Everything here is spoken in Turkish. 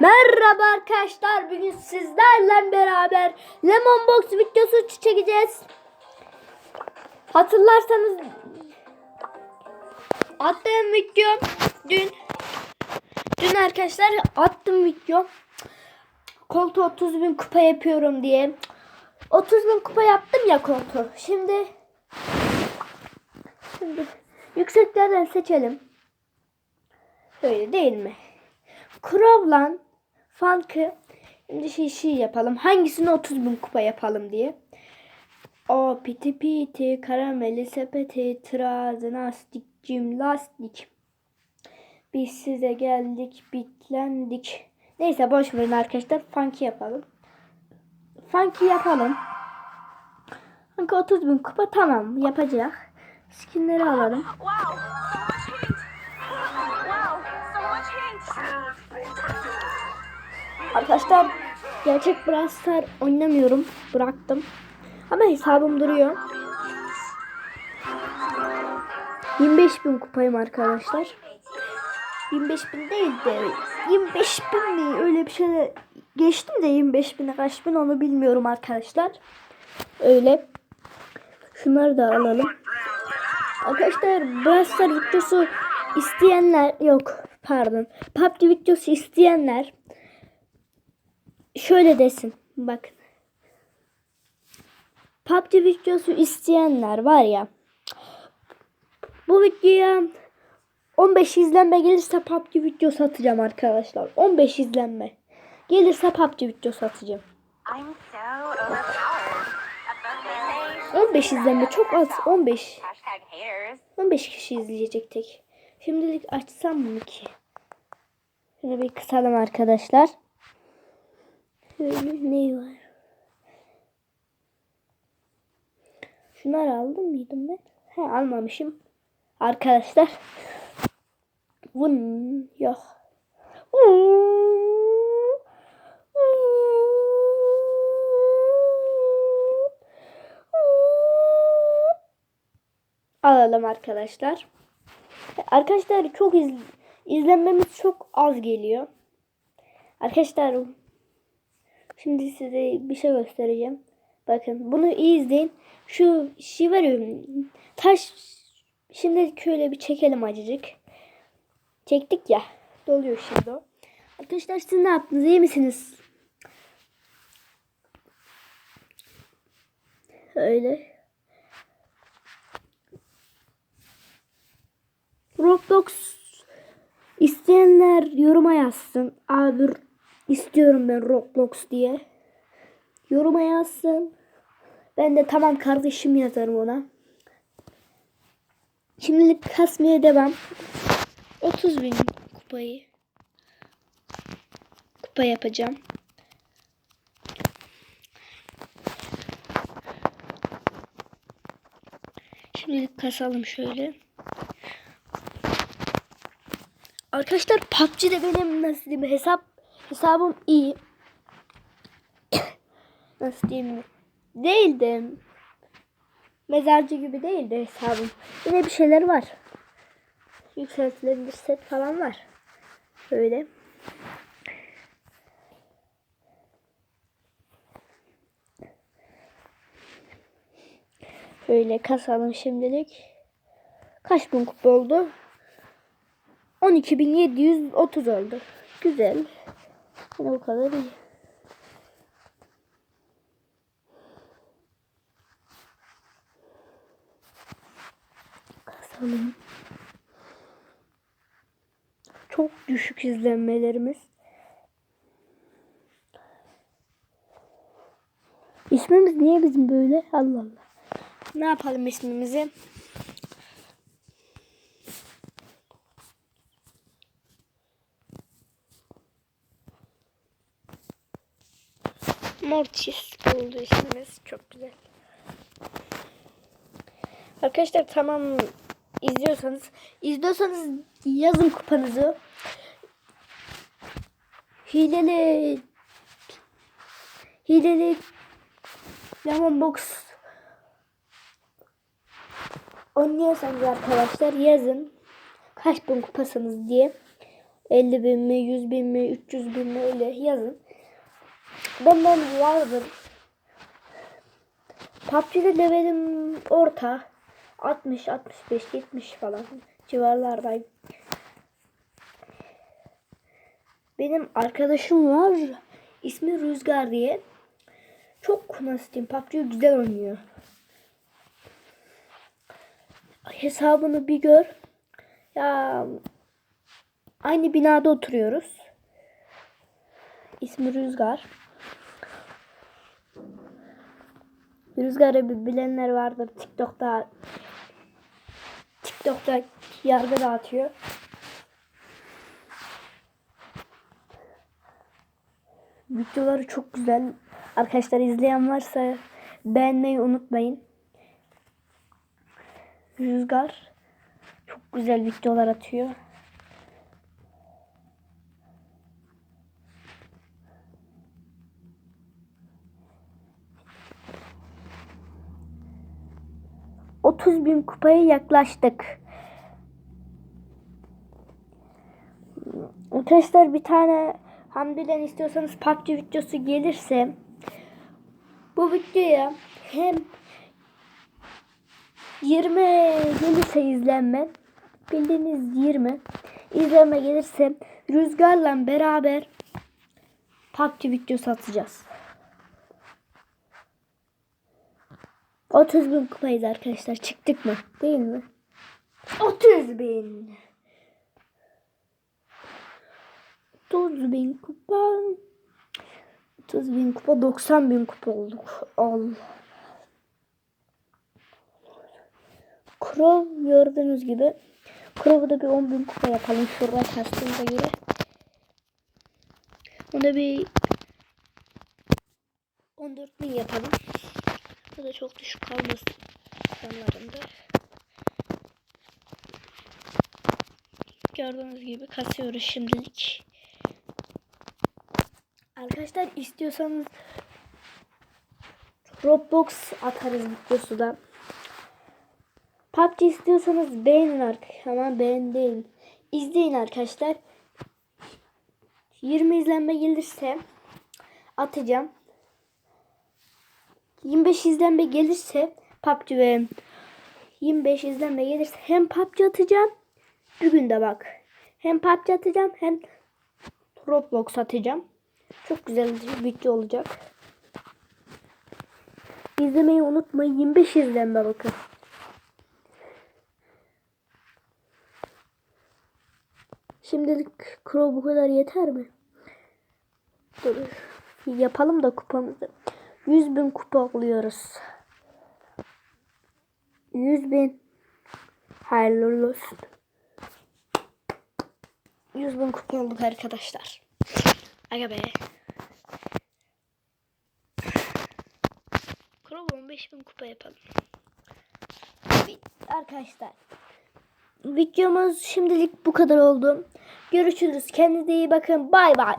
Merhaba arkadaşlar. Bugün sizlerle beraber Lemon Box videosu çekeceğiz. Hatırlarsanız attığım video dün dün arkadaşlar attım video koltuğu 30 bin kupa yapıyorum diye 30 bin kupa yaptım ya koltuğu. Şimdi şimdi yükseklerden seçelim. Öyle değil mi? Crow'lan Funk'ı şimdi şey, şey yapalım. Hangisini 30 bin kupa yapalım diye. O piti piti, karameli sepeti, tıraz, lastik, cim, lastik. Biz size geldik, bitlendik. Neyse boş verin arkadaşlar. Funk'i yapalım. Funk'i yapalım. Funk 30 bin kupa tamam yapacak. Skinleri alalım. Wow, so much heat! Wow, so much heat! Arkadaşlar gerçek Brawl Star oynamıyorum. Bıraktım. Ama hesabım duruyor. 25 bin kupayım arkadaşlar. 25 bin değil de 25 bin mi öyle bir şey geçtim de 25 bine kaç bin onu bilmiyorum arkadaşlar. Öyle. Şunları da alalım. Arkadaşlar Brawl Star videosu isteyenler yok pardon. PUBG videosu isteyenler şöyle desin. Bakın. PUBG videosu isteyenler var ya. Bu videoya 15 izlenme gelirse PUBG videosu atacağım arkadaşlar. 15 izlenme. Gelirse PUBG videosu atacağım. I'm so overpowered. That's what they say. 15 izlenme çok az. 15. Hashtag haters. 15 kişi izleyecek tek. Şimdilik açsam mı ki? Şöyle bir kısalım arkadaşlar. Şöyle ne var? Şunları aldım mıydım ben? He almamışım. Arkadaşlar. Vın yok. Alalım arkadaşlar. Arkadaşlar çok iz, izlenmemiz çok az geliyor. Arkadaşlar şimdi size bir şey göstereceğim. Bakın bunu iyi izleyin. Şu şey var ya taş şimdi şöyle bir çekelim acıcık. Çektik ya. Doluyor şimdi o. Arkadaşlar siz ne yaptınız? İyi misiniz? Öyle. Roblox isteyenler yoruma yazsın. Abi istiyorum ben Roblox diye. Yoruma yazsın. Ben de tamam kardeşim yazarım ona. Şimdilik kasmaya devam. 30 bin kupayı. Kupa yapacağım. Şimdilik kasalım şöyle. Arkadaşlar PUBG'de benim nasıl diyeyim hesap hesabım iyi. nasıl diyeyim değil de mezarcı gibi değil de hesabım. Yine bir şeyler var. Yükseltilebilir set falan var. Böyle. Böyle kasalım şimdilik. Kaç bin kupa oldu? 12.730 oldu. Güzel. Yine bu kadar iyi. Kasalım. Çok düşük izlenmelerimiz. İsmimiz niye bizim böyle? Allah Allah. Ne yapalım ismimizi? Mortis oldu ismimiz. Çok güzel. Arkadaşlar tamam izliyorsanız izliyorsanız yazın kupanızı. Hileli hileli Lemon Box oynuyorsanız arkadaşlar yazın kaç bin kupasınız diye. 50 bin mi, 100 bin mi, 300 bin mi öyle yazın. Benden vardır. PUBG'de levelim orta. 60, 65, 70 falan civarlardayım. Benim arkadaşım var. İsmi Rüzgar diye. Çok nasıl diyeyim PUBG güzel oynuyor. Hesabını bir gör. Ya aynı binada oturuyoruz. İsmi Rüzgar. Rüzgar'ı bilenler vardır. TikTok'ta TikTok'ta yargı dağıtıyor. Videoları çok güzel. Arkadaşlar izleyen varsa beğenmeyi unutmayın. Rüzgar çok güzel videolar atıyor. Otuz bin kupaya yaklaştık. Arkadaşlar bir tane Hamdi'den istiyorsanız PUBG videosu gelirse bu videoya hem 20 gelirse izlenme bildiğiniz 20 izlenme gelirse Rüzgar'la beraber PUBG videosu atacağız. 30 bin kupayız arkadaşlar. Çıktık mı? Değil mi? 30 bin. 30 bin kupa. 30 bin kupa 90 bin kupa olduk. Allah. Crow gördüğünüz gibi. Crow'u da bir 10 bin kupa yapalım. Şurada kastığımıza göre. Ona bir 14 bin yapalım. Bu da çok düşük kalmasın. Yanlarında. Gördüğünüz gibi kasıyoruz şimdilik. Arkadaşlar istiyorsanız Roblox atarız videosu da. PUBG istiyorsanız beğenin arkadaşlar. Ama beğen değil. İzleyin arkadaşlar. 20 izlenme gelirse atacağım. 25 izlenme gelirse PUBG ve 25 izlenme gelirse hem PUBG atacağım. Bir günde bak. Hem PUBG atacağım hem Roblox atacağım. Çok güzel bir video olacak. İzlemeyi unutmayın. 25 izlenme bakın. Şimdilik Crow bu kadar yeter mi? Dur. Yapalım da kupamızı. 100 bin kupa oluyoruz. 100 bin. Hayırlı olsun. 100 bin kupa olduk arkadaşlar. Aga be. Crow 15 bin kupa yapalım. Arkadaşlar. Videomuz şimdilik bu kadar oldu. Görüşürüz. Kendinize iyi bakın. Bay bay.